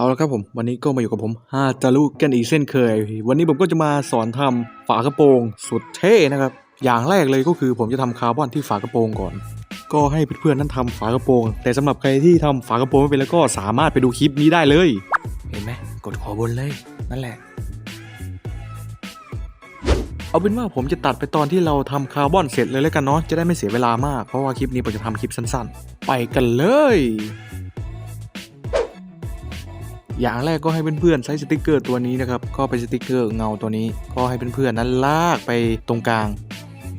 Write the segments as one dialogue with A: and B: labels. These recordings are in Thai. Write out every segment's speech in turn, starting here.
A: เอาละครับผม วันนี้ก็มาอยู่กับผมฮาจารุกันอีกเช่นเคย วันนี้ผมก็จะมาสอนทำฝากระโปรงสุดเท่นะครับ อย่างแรกเลยก็คือผมจะทำคาร์บอนที่ฝากระโปรงก่อน ก็ให้เพื่อนๆนั้นทำฝากระโปรง แต่สำหรับใครที่ทำฝากระโปรงไม่เป็นแล้วก็สามารถไปดูคลิปนี้ได้เลย เห็นไหมกดขอบนเลยนั่นแหละ เอาเป็นว่าผมจะตัดไปตอนที่เราทำคาร์บอนเสร็จเลยแล้วกันเนาะจะได้ไม่เสียเวลามากเพราะว่าคลิปนี้ผมจะทำคลิปสั้น ๆ ไปกันเลย อย่างแรกก็ให้เพื่อนๆใช้สติกเกอร์ตัวนี้นะครับก็เป็นสติกเกอร์เงาตัวนี้ ก็ให้เพื่อนๆนั้นลากไปตรงกลาง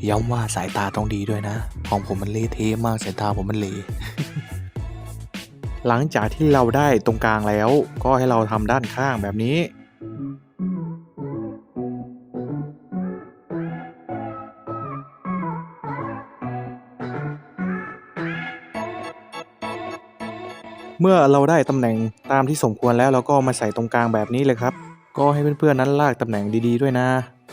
A: ย้ำว่าสายตาต้องดีด้วยนะ ของผมมันเละเทะมากสายตาผมมันเละหลังจากที่เราได้ตรงกลางแล้ว ก็ให้เราทำด้านข้างแบบนี้ เมื่อเราได้ตำแหน่งตามที่สมควรแล้วเราก็มาใส่ตรงกลางแบบนี้เลยครับ ก็ให้เพื่อนๆนั้นลากตำแหน่งดีๆด้วยนะ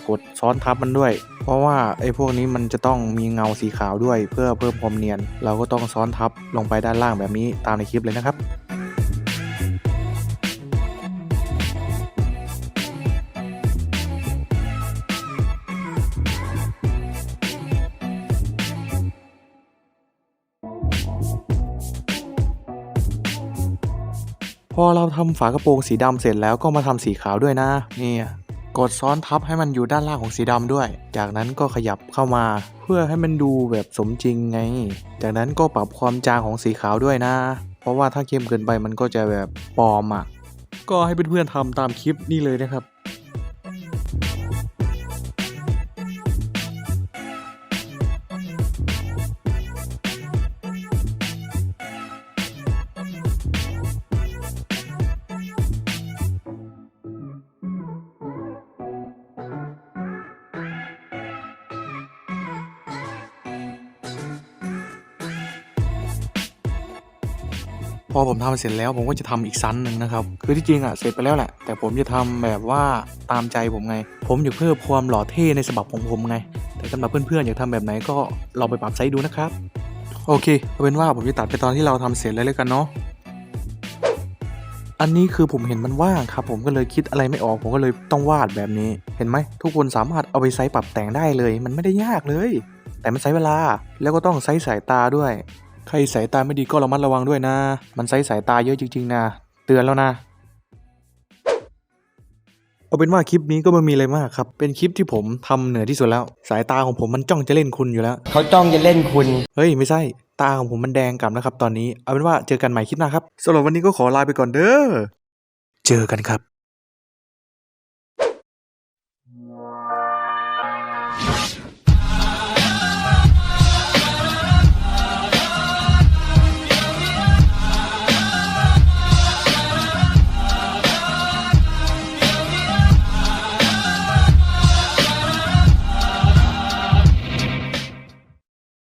A: กดซ้อนทับมันด้วย เพราะว่าไอ้พวกนี้มันจะต้องมีเงาสีขาวด้วย เพื่อเพิ่มความเนียน เราก็ต้องซ้อนทับลงไปด้านล่างแบบนี้ตามในคลิปเลยนะครับ อเราทำฝากระโปรงสีดำเสร็จแล้วก็มาทำสีขาวด้วยนะนี่กดซ้อนทับให้มันอยู่ด้านล่างของสีดำด้วย จากนั้นก็ขยับเข้ามา เพื่อให้มันดูแบบสมจริงไง จากนั้นก็ปรับความจางของสีขาวด้วยนะ เพราะว่าถ้าเข้มเกินไปมันก็จะแบบปลอมอะ ก็ให้เพื่อนๆทำตามคลิปนี่เลยนะครับ อผมทำเสร็จแล้วผมก็จะทำอีกชั้นหนึ่งนะครับ คือที่จริงอะเสร็จไปแล้วแหละ แต่ผมจะทำแบบว่าตามใจผมไง ผมอยากเพิ่มความหล่อเท่ในฉบับของผมไง แต่สำหรับเพื่อนๆอยากทำแบบไหนก็ลองไปปรับใช้ดูนะครับ โอเคเอาเป็นว่าผมจะตัดไปตอนที่เราทำเสร็จเลยแล้วกันเนาะอันนี้คือผมเห็นมันว่างครับ ผมก็เลยคิดอะไรไม่ออก ผมก็เลยต้องวาดแบบนี้ เห็นไหม ทุกคนสามารถเอาไปใช้ปรับแต่งได้เลย มันไม่ได้ยากเลย แต่มันใช้เวลาแล้วก็ต้องใช้สายตาด้วย ใครสายตาไม่ดีก็ระมัดระวังด้วยนะ มันใช้สายตาเยอะจริงๆนะ เตือนแล้วนะ เอาเป็นว่าคลิปนี้ก็ไม่มีอะไรมากครับ เป็นคลิปที่ผมทำเหนือที่สุดแล้ว สายตาของผมมันจ้องจะเล่นคุณอยู่แล้ว
B: เขาจ้องจะเล่นคุณ
A: เฮ้ย ไม่ใช่ ตาของผมมันแดงกลับนะครับตอนนี้ เอาเป็นว่าเจอกันใหม่คลิปหน้าครับสำหรับวันนี้ก็ขอลาไปก่อนเด้อ เจอกันครับ